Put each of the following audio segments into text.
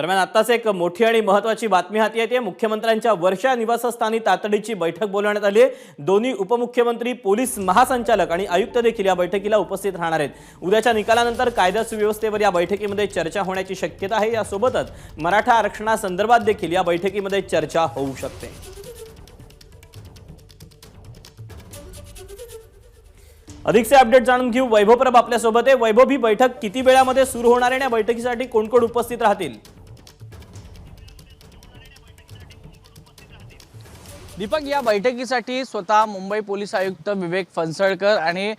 दरम्यान आत्ताच एक मोठी आणि महत्त्वाची बातमी हाती येते. मुख्यमंत्र्यांच्या वर्षा निवासस्थानी तातडीची बैठक बोलवण्यात आली आहे. दोन्ही उपमुख्यमंत्री पोलीस महासंचालक आणि आयुक्त देखील या बैठकीला उपस्थित राहणार आहेत. उद्याच्या निकालानंतर कायदा सुव्यवस्थेवर या बैठकीमध्ये चर्चा होण्याची शक्यता आहे. यासोबतच मराठा आरक्षणासंदर्भात देखील या बैठकीमध्ये चर्चा होऊ शकते. अधिकचे अपडेट जाणून घेऊ. वैभव प्रभ आपल्यासोबत आहे. वैभव ही बैठक किती वेळामध्ये सुरू होणार आहे आणि या बैठकीसाठी कोण कोण उपस्थित राहतील? दीपक या बैठकीसाठी स्वतः मुंबई पोलीस आयुक्त विवेक फणसळकर आणि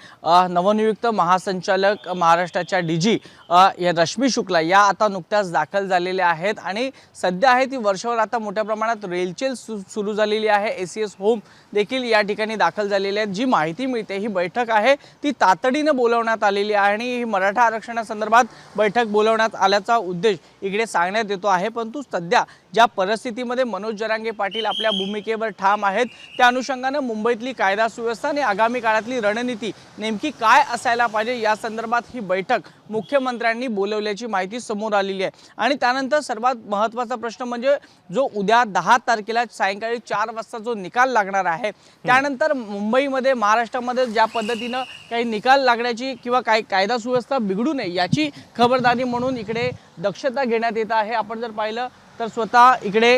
नवनियुक्त महासंचालक महाराष्ट्राच्या डी जी या रश्मी शुक्ला या आता नुकत्याच दाखल झालेल्या आहेत आणि सध्या आहे ती वर्षभर आता मोठ्या प्रमाणात रेलचेल सु सुरू झालेली आहे. ए सी एस होम देखील या ठिकाणी दाखल झालेली आहेत. जी माहिती मिळते ही बैठक आहे ती तातडीनं बोलवण्यात आलेली आहे आणि ही मराठा आरक्षणासंदर्भात बैठक बोलवण्यात आल्याचा उद्देश इकडे सांगण्यात येतो आहे. परंतु सध्या ज्या परिस्थितीमध्ये मनोज जरांगे पाटील आपल्या भूमिकेवर ठाम आहेत त्या अनुषंगानं मुंबईतली कायदा सुव्यवस्था आणि आगामी काळातली रणनीती नेमकी काय असायला पाहिजे या संदर्भात ही बैठक मुख्यमंत्री मुख्यमंत्र्यांनी बोलवल्याची माहिती समोर आलेली आहे. आणि त्यानंतर सर्वात महत्त्वाचा प्रश्न म्हणजे जो उद्या दहा तारखेला सायंकाळी चार वाजता जो निकाल लागणार आहे त्यानंतर मुंबईमध्ये महाराष्ट्रामध्ये ज्या पद्धतीनं काही निकाल लागण्याची किंवा काही कायदा सुव्यवस्था बिघडू नये याची खबरदारी म्हणून इकडे दक्षता घेण्यात येत आहे. आपण जर पाहिलं तर स्वतः इकडे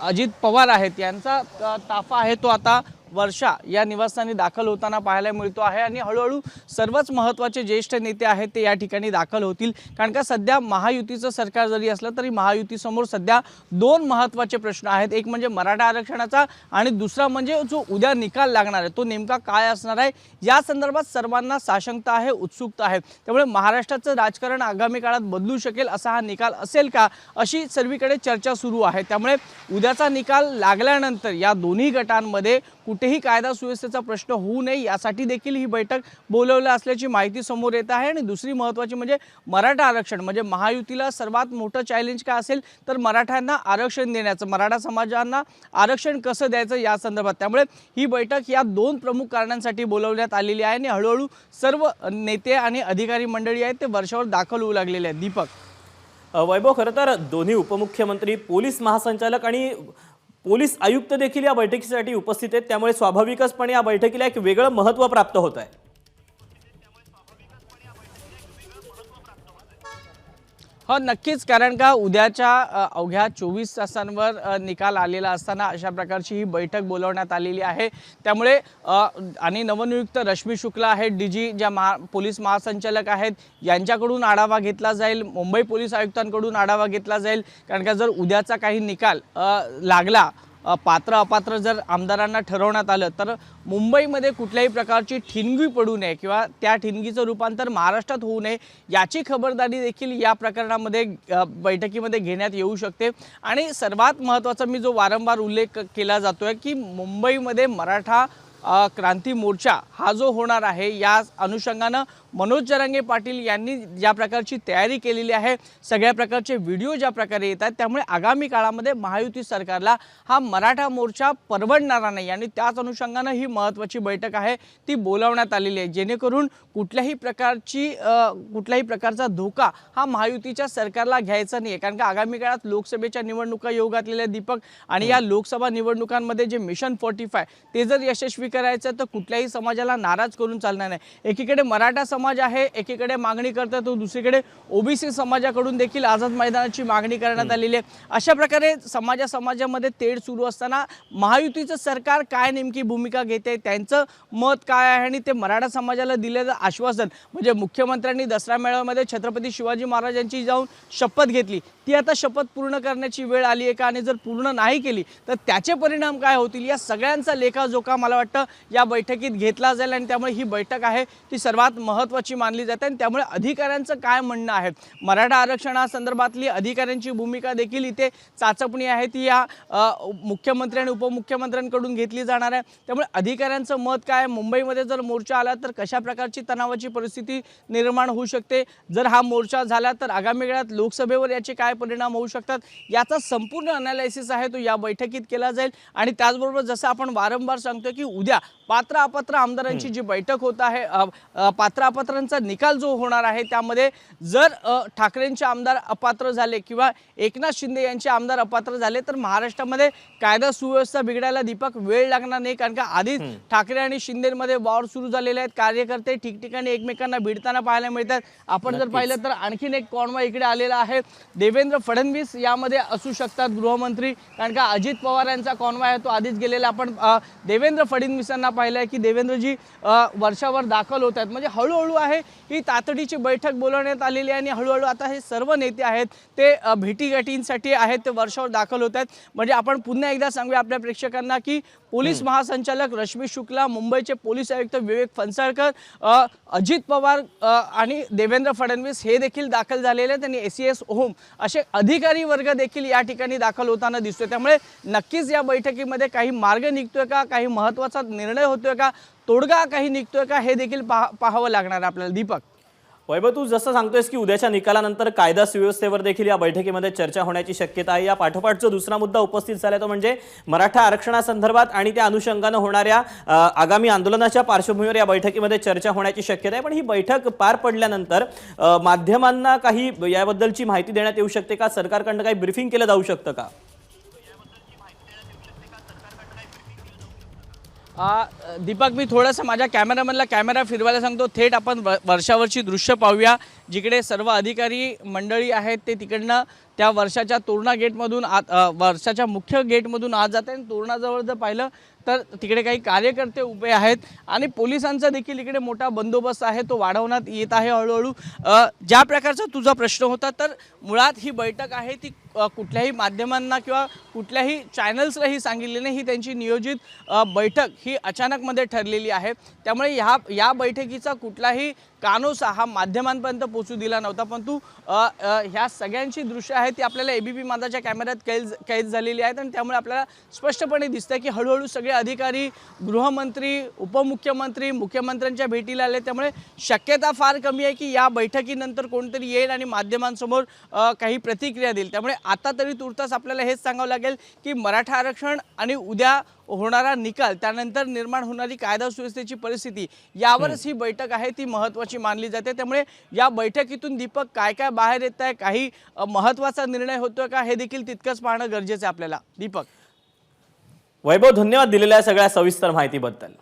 अजित पवार आहेत यांचा ताफा आहे तो आता वर्षा या निवासस्थानी दाखल होताना पाहायला मिळतो आहे आणि हळूहळू सर्वच महत्त्वाचे ज्येष्ठ नेते आहेत ते या ठिकाणी दाखल होतील. कारण का सध्या महायुतीचं सरकार जरी असलं तरी महायुतीसमोर सध्या दोन महत्त्वाचे प्रश्न आहेत. एक म्हणजे मराठा आरक्षणाचा आणि दुसरा म्हणजे जो उद्या निकाल लागणार आहे तो नेमका काय असणार आहे? या संदर्भात सर्वांना साशंकता आहे उत्सुकता आहे. त्यामुळे महाराष्ट्राचं राजकारण आगामी काळात बदलू शकेल असा हा निकाल असेल का अशी सर्वीकडे चर्चा सुरू आहे. त्यामुळे उद्याचा निकाल लागल्यानंतर या दोन्ही गटांमध्ये कुठेही कायदा सुव्यवस्थेचा प्रश्न होऊ नये यासाठी देखील ही बैठक बोलवलं असल्याची माहिती समोर येत आहे. आणि दुसरी महत्त्वाची म्हणजे मराठा आरक्षण म्हणजे महायुतीला सर्वात मोठं चॅलेंज काय असेल तर मराठ्यांना आरक्षण देण्याचं मराठा समाजांना आरक्षण कसं द्यायचं या संदर्भात. त्यामुळे ही बैठक या दोन प्रमुख कारणांसाठी बोलवण्यात आलेली आहे. आणि हळूहळू सर्व नेते आणि अधिकारी मंडळी आहेत ते वर्षावर दाखल होऊ लागलेले आहेत. दीपक. वैभव खरं तर दोन्ही उपमुख्यमंत्री पोलीस महासंचालक आणि पोलीस आयुक्त देखील या बैठकीसाठी उपस्थित आहेत. त्यामुळे स्वाभाविकचपणे या बैठकीला एक वेगळं महत्त्व प्राप्त होत आहे. हो नक्कीच. कारण का उद्याच्या अवघ्या चोवीस तासांवर निकाल आलेला असताना अशा प्रकारची ही बैठक बोलवण्यात आलेली आहे. त्यामुळे आणि नवनियुक्त रश्मी शुक्ला आहेत डी जी ज्या महा पोलीस महासंचालक आहेत यांच्याकडून आढावा घेतला जाईल. मुंबई पोलीस आयुक्तांकडून आढावा घेतला जाईल. कारण का जर उद्याचा काही निकाल लागला पात्र अपात्र जर आमदारांना ठरवण्यात आलं तर मुंबईमध्ये कुठल्याही प्रकारची ठिणगी पडू नये किंवा त्या ठिणगीचं रूपांतर महाराष्ट्रात होऊ नये याची खबरदारी देखील या प्रकरणामध्ये बैठकीमध्ये घेण्यात येऊ शकते. आणि सर्वात महत्त्वाचा मी जो वारंवार उल्लेख केला जातो आहे की मुंबईमध्ये मराठा क्रांती मोर्चा हा जो होणार आहे या अनुषंगानं मनोज जरांगे पाटील यांनी ज्या प्रकारची तयारी केलेली आहे सगळ्या प्रकारचे व्हिडिओ ज्या प्रकारे येत आहेत त्यामुळे आगामी काळामध्ये महायुती सरकारला हा मराठा मोर्चा परवडणारा नाही आणि त्याच अनुषंगानं ही महत्त्वाची बैठक आहे ती बोलावण्यात आलेली आहे. जेणेकरून कुठल्याही प्रकारची कुठल्याही प्रकारचा धोका हा महायुतीच्या सरकारला घ्यायचा नाही आहे कारण का आगामी काळात लोकसभेच्या निवडणुका येऊ घातलेल्या दीपक आणि या लोकसभा निवडणुकांमध्ये जे मिशन फोर्टी फाय ते जर यशस्वी करायचं तर कुठल्याही समाजाला नाराज करून चालणार नाही. एकीकडे मराठा समाज आहे एकीकडे मागणी करतात तो दुसरीकडे ओबीसी समाजाकडून देखील आझाद मैदानाची मागणी करण्यात आलेली आहे. अशा प्रकारे समाजा समाजामध्ये तेढ सुरू असताना महायुतीचं सरकार काय नेमकी भूमिका घेते त्यांचं मत काय आहे आणि ते मराठा समाजाला दिलेलं आश्वासन म्हणजे मुख्यमंत्र्यांनी दसरा मेळाव्यामध्ये छत्रपती शिवाजी महाराजांची जाऊन शपथ घेतली. ती आता शपथ पूर्ण करण्याची वेळ आली आहे का आणि जर पूर्ण नाही केली तर त्याचे परिणाम काय होतील? या सगळ्यांचा लेखाजोखा मला वाटतं या बैठकीत घेतला जाईल आणि त्यामुळे ही बैठक आहे ती सर्वात महत्त्वाची मानली जाते आणि त्यामुळे अधिकाऱ्यांचं काय म्हणणं आहे? मराठा आरक्षणासंदर्भातली अधिकाऱ्यांची भूमिका देखील इथे चाचपणी आहे. ती या मुख्यमंत्री आणि उपमुख्यमंत्र्यांकडून घेतली जाणार आहे. त्यामुळे अधिकाऱ्यांचं मत काय? मुंबईमध्ये जर मोर्चा आला तर कशा प्रकारची तणावाची परिस्थिती निर्माण होऊ शकते? जर हा मोर्चा झाला तर आगामी काळात लोकसभेवर याचे काय परिणाम होऊ शकतात? याचा संपूर्ण अनालायसिस आहे तो या बैठकीत केला जाईल. आणि त्याचबरोबर जसं आपण वारंवार सांगतो की उद्या पात्र अपात्र आमदारांची जी बैठक होत आहे पात्र अपात्रांचा निकाल जो होणार आहे त्यामध्ये जर ठाकरेंचे आमदार अपात्र झाले किंवा एकनाथ शिंदे यांचे आमदार अपात्र झाले तर महाराष्ट्रामध्ये कायदा सुव्यवस्था बिघडायला दीपक वेळ लागणार नाही. कारण का आधीच ठाकरे आणि शिंदेमध्ये वॉर सुरू झालेले आहेत. कार्यकर्ते ठिकठिकाणी एकमेकांना भिडताना पाहायला मिळतात. आपण जर पाहिलं तर आणखीन एक कॉन्वा इकडे आलेला आहे. देवेंद्र फडणवीस यामध्ये असू शकतात गृहमंत्री. कारण का अजित पवार यांचा कॉन्वा आहे तो आधीच गेलेला. आपण देवेंद्र फडणवीसांना पाहिलं आहे की देवेंद्रजी वर्षावर दाखल होत आहेत म्हणजे हळूहळू आहे ही तातडीची बैठक बोलवण्यात आलेली आहे आणि हळूहळू आता हे सर्व नेते आहेत ते भेटीगाठींसाठी आहेत ते वर्षावर दाखल होत आहेत. म्हणजे आपण पुन्हा एकदा सांगूया आपल्या प्रेक्षकांना की पोलीस महासंचालक रश्मी शुक्ला मुंबईचे पोलीस आयुक्त विवेक फणसळकर अजित पवार आणि देवेंद्र फडणवीस हे देखील दाखल झालेले आहेत आणि एस सी एस ओम असे अधिकारी वर्ग देखील या ठिकाणी दाखल होताना दिसतोय. त्यामुळे नक्कीच या बैठकीमध्ये काही मार्ग निघतोय का? काही महत्त्वाचा निर्णय होतोय का? तोडगा काही निघतोय का? हे देखील पाहा पाहावं लागणार आहे आपल्याला. दीपक. वैभव तू जसं सांगतोयस की उद्याच्या निकालानंतर कायदा सुव्यवस्थेवर देखील या बैठकीमध्ये चर्चा होण्याची शक्यता आहे. या पाठोपाठचा दुसरा मुद्दा उपस्थित झाला तो म्हणजे मराठा आरक्षणासंदर्भात आणि त्या अनुषंगानं होणाऱ्या आगामी आंदोलनाच्या पार्श्वभूमीवर या बैठकीमध्ये चर्चा होण्याची शक्यता आहे. पण ही बैठक पार पडल्यानंतर माध्यमांना काही याबद्दलची माहिती देण्यात येऊ शकते का? सरकारकडनं काही ब्रिफिंग केलं जाऊ शकतं का? आ, दीपक मी थोडंसं माझ्या कॅमेरामॅनला कॅमेरा फिरवायला सांगतो. थेट आपण व- वर्षावरची दृश्य पाहूया. जिकडे सर्व अधिकारी मंडळी आहेत ते तिकडनं त्या वर्षाच्या तोरणा गेटमधून आत वर्षाच्या मुख्य गेटमधून आत जाते. आणि तोरणाजवळ जर पाहिलं तर तिकडे काही कार्यकर्ते उभे आहेत. आणि पोलिसांचा देखील इकडे मोठा बंदोबस्त आहे. तो वाढवण्यात येत आहे हळूहळू. ज्या प्रकारचा तुझा प्रश्न होता तर मुळात ही बैठक आहे ती कुठल्याही माध्यमांना किंवा कुठल्याही चॅनल्सलाही सांगितली नाही. ही त्यांची नियोजित बैठक ही अचानकमध्ये ठरलेली आहे. त्यामुळे ह्या या बैठकीचा कुठलाही कानोसा हा माध्यमांपर्यंत पोचू दिला नव्हता पण तू ह्या सगळ्यांची दृश्य आहेत ती आपल्याला ए बी पी माझाच्या कॅमेऱ्यात कैद कैद झालेली आहेत आणि त्यामुळे आपल्याला स्पष्टपणे दिसतंय की हळूहळू सगळे अधिकारी गृहमंत्री उपमुख्यमंत्री मुख्यमंत्र्यांच्या भेटीला आले त्यामुळे शक्यता फार कमी आहे की या बैठकीनंतर कोणतरी येईल आणि माध्यमांसमोर काही प्रतिक्रिया देईल. त्यामुळे आता तरी तुर्तास आपल्याला हेच सांगावं लागेल की मराठा आरक्षण आणि उद्या होणारा निकाल त्यानंतर निर्माण होणारी कायदा सुव्यवस्थेची परिस्थिती यावरच ही बैठक आहे ती महत्त्वाची मानली जाते. त्यामुळे या बैठकीतून दीपक काय काय बाहेर येत आहे काही महत्त्वाचा निर्णय होतोय का हे देखील तितकंच पाहणं गरजेचं आहे आपल्याला. दीपक. वैभव धन्यवाद दिलेल्या सगळ्या सविस्तर माहितीबद्दल.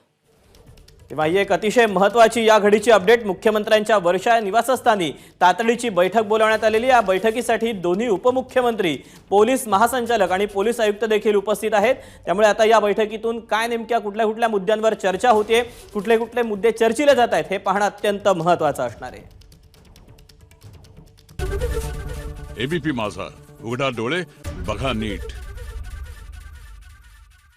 तेव्हा ही एक अतिशय महत्वाची या घडीची अपडेट मुख्यमंत्र्यांच्या वर्षा निवासस्थानी तातडीची बैठक बोलावण्यात आलेली या बैठकीसाठी दोन्ही उपमुख्यमंत्री पोलीस महासंचालक आणि पोलीस आयुक्त देखील उपस्थित आहेत. त्यामुळे आता या बैठकीतून काय नेमक्या कुठल्या कुठल्या मुद्द्यांवर चर्चा होते कुठले कुठले मुद्दे चर्चिले जात आहेत हे पाहणं अत्यंत महत्वाचं असणार आहे. एबीपी माझा उघडा डोळे बघा नीट.